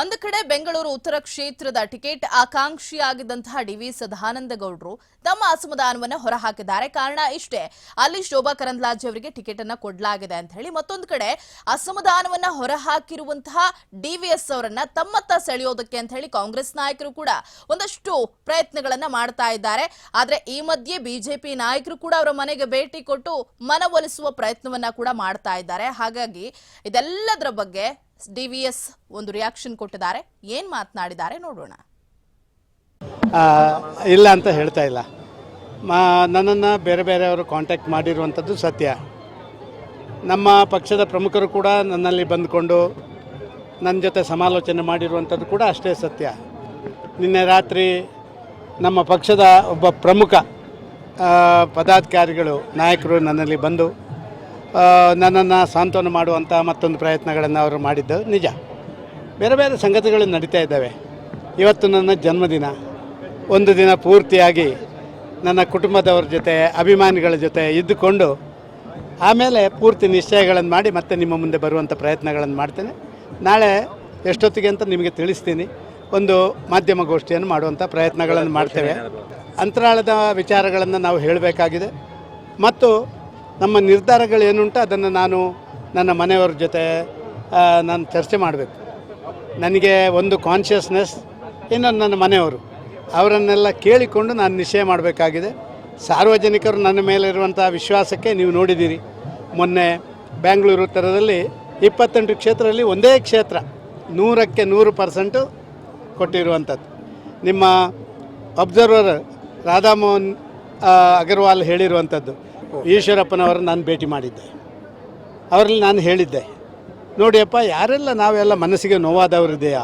ಒಂದು ಕಡೆ ಬೆಂಗಳೂರು ಉತ್ತರ ಕ್ಷೇತ್ರದ ಟಿಕೆಟ್ ಆಕಾಂಕ್ಷಿಯಾಗಿದ್ದಂತಹ ಡಿ ವಿ ಸದಾನಂದಗೌಡರು ತಮ್ಮ ಅಸಮಾಧಾನವನ್ನು ಹೊರಹಾಕಿದ್ದಾರೆ. ಕಾರಣ ಇಷ್ಟೇ, ಅಲ್ಲಿ ಶೋಭಾ ಕರಂದ್ಲಾಜೆ ಅವರಿಗೆ ಟಿಕೆಟ್ ಅನ್ನ ಕೊಡಲಾಗಿದೆ ಅಂತ ಹೇಳಿ ಮತ್ತೊಂದು ಕಡೆ ಅಸಮಾಧಾನವನ್ನ ಹೊರಹಾಕಿರುವಂತಹ ಡಿ ವಿ ಎಸ್ ಅವರನ್ನ ತಮ್ಮತ್ತ ಸೆಳೆಯೋದಕ್ಕೆ ಅಂತ ಹೇಳಿ ಕಾಂಗ್ರೆಸ್ ನಾಯಕರು ಕೂಡ ಒಂದಷ್ಟು ಪ್ರಯತ್ನಗಳನ್ನ ಮಾಡ್ತಾ ಇದ್ದಾರೆ. ಆದ್ರೆ ಈ ಮಧ್ಯೆ ಬಿಜೆಪಿ ನಾಯಕರು ಕೂಡ ಅವರ ಮನೆಗೆ ಭೇಟಿ ಕೊಟ್ಟು ಮನವೊಲಿಸುವ ಪ್ರಯತ್ನವನ್ನ ಕೂಡ ಮಾಡ್ತಾ ಇದ್ದಾರೆ. ಹಾಗಾಗಿ ಇದೆಲ್ಲದರ ಬಗ್ಗೆ ಡಿ ವಿ ಎಸ್ ಒಂದು ರಿಯಾಕ್ಷನ್ ಕೊಟ್ಟಿದ್ದಾರೆ. ಏನ್ ಮಾತನಾಡಿದ್ದಾರೆ ನೋಡೋಣ. ಇಲ್ಲ ಅಂತ ಹೇಳ್ತಾ ಇಲ್ಲ. ಮಾ, ನನ್ನನ್ನು ಬೇರೆ ಬೇರೆಯವರು ಕಾಂಟ್ಯಾಕ್ಟ್ ಮಾಡಿರುವಂಥದ್ದು ಸತ್ಯ. ನಮ್ಮ ಪಕ್ಷದ ಪ್ರಮುಖರು ಕೂಡ ನನ್ನಲ್ಲಿ ಬಂದುಕೊಂಡು ನನ್ನ ಜೊತೆ ಸಮಾಲೋಚನೆ ಮಾಡಿರುವಂಥದ್ದು ಕೂಡ ಅಷ್ಟೇ ಸತ್ಯ. ನಿನ್ನೆ ರಾತ್ರಿ ನಮ್ಮ ಪಕ್ಷದ ಒಬ್ಬ ಪ್ರಮುಖ ಪದಾಧಿಕಾರಿಗಳು, ನಾಯಕರು ನನ್ನಲ್ಲಿ ಬಂದು ನನ್ನನ್ನು ಸಾಂತ್ವನ ಮಾಡುವಂಥ ಮತ್ತೊಂದು ಪ್ರಯತ್ನಗಳನ್ನು ಅವರು ಮಾಡಿದ್ದು ನಿಜ. ಬೇರೆ ಬೇರೆ ಸಂಗತಿಗಳು ನಡೀತಾ ಇದ್ದಾವೆ. ಇವತ್ತು ನನ್ನ ಜನ್ಮದಿನ. ಒಂದು ದಿನ ಪೂರ್ತಿಯಾಗಿ ನನ್ನ ಕುಟುಂಬದವ್ರ ಜೊತೆ ಅಭಿಮಾನಿಗಳ ಜೊತೆ ಇದ್ದುಕೊಂಡು ಆಮೇಲೆ ಪೂರ್ತಿ ನಿಶ್ಚಯಗಳನ್ನು ಮಾಡಿ ಮತ್ತೆ ನಿಮ್ಮ ಮುಂದೆ ಬರುವಂಥ ಪ್ರಯತ್ನಗಳನ್ನು ಮಾಡ್ತೇನೆ. ನಾಳೆ ಎಷ್ಟೊತ್ತಿಗೆ ಅಂತ ನಿಮಗೆ ತಿಳಿಸ್ತೀನಿ. ಒಂದು ಮಾಧ್ಯಮ ಗೋಷ್ಠಿಯನ್ನು ಮಾಡುವಂಥ ಪ್ರಯತ್ನಗಳನ್ನು ಮಾಡ್ತೇವೆ. ಅಂತರಾಳದ ವಿಚಾರಗಳನ್ನು ನಾವು ಹೇಳಬೇಕಾಗಿದೆ. ಮತ್ತು ನಮ್ಮ ನಿರ್ಧಾರಗಳು ಏನುಂಟು ಅದನ್ನು ನಾನು ನನ್ನ ಮನೆಯವ್ರ ಜೊತೆ ನಾನು ಚರ್ಚೆ ಮಾಡಬೇಕು. ನನಗೆ ಒಂದು ಕಾನ್ಷಿಯಸ್ನೆಸ್ ಇನ್ನೊಂದು ನನ್ನ ಮನೆಯವರು. ಅವರನ್ನೆಲ್ಲ ಕೇಳಿಕೊಂಡು ನಾನು ನಿಶ್ಚಯ ಮಾಡಬೇಕಾಗಿದೆ. ಸಾರ್ವಜನಿಕರು ನನ್ನ ಮೇಲೆ ಇರುವಂಥ ವಿಶ್ವಾಸಕ್ಕೆ ನೀವು ನೋಡಿದ್ದೀರಿ. ಮೊನ್ನೆ ಬ್ಯಾಂಗ್ಳೂರು ಉತ್ತರದಲ್ಲಿ ಇಪ್ಪತ್ತೆಂಟು ಕ್ಷೇತ್ರದಲ್ಲಿ ಒಂದೇ ಕ್ಷೇತ್ರ, ನೂರಕ್ಕೆ ನೂರು ಪರ್ಸೆಂಟು ಕೊಟ್ಟಿರುವಂಥದ್ದು. ನಿಮ್ಮ ಅಬ್ಸರ್ವರ್ ರಾಧಾಮೋಹನ್ ಅಗರ್ವಾಲ್ ಹೇಳಿರುವಂಥದ್ದು. ಈಶ್ವರಪ್ಪನವರನ್ನು ನಾನು ಭೇಟಿ ಮಾಡಿದ್ದೆ. ಅವರಲ್ಲಿ ನಾನು ಹೇಳಿದ್ದೆ ನೋಡಿಯಪ್ಪ ಯಾರೆಲ್ಲ ನಾವೆಲ್ಲ ಮನಸ್ಸಿಗೆ ನೋವಾದವರಿದೆಯಾ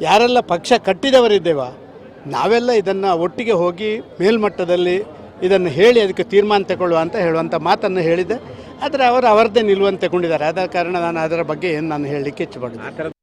ಯಾರೆಲ್ಲ ಪಕ್ಷ ಕಟ್ಟಿದವರಿದ್ದೇವಾ ನಾವೆಲ್ಲ ಇದನ್ನು ಒಟ್ಟಿಗೆ ಹೋಗಿ ಮೇಲ್ಮಟ್ಟದಲ್ಲಿ ಇದನ್ನು ಹೇಳಿ ಅದಕ್ಕೆ ತೀರ್ಮಾನ ತಗೊಳ್ಳುವ ಅಂತ ಹೇಳುವಂಥ ಮಾತನ್ನು ಹೇಳಿದ್ದೆ. ಆದರೆ ಅವರು ಅವರದ್ದೇ ನಿಲ್ಲುವಂತೆ ತಗೊಂಡಿದ್ದಾರೆ. ಆದ ಕಾರಣ ನಾನು ಅದರ ಬಗ್ಗೆ ಏನು ನಾನು ಹೇಳಲಿಕ್ಕೆ ಇಚ್ಛೆಪಡ್ತೀನಿ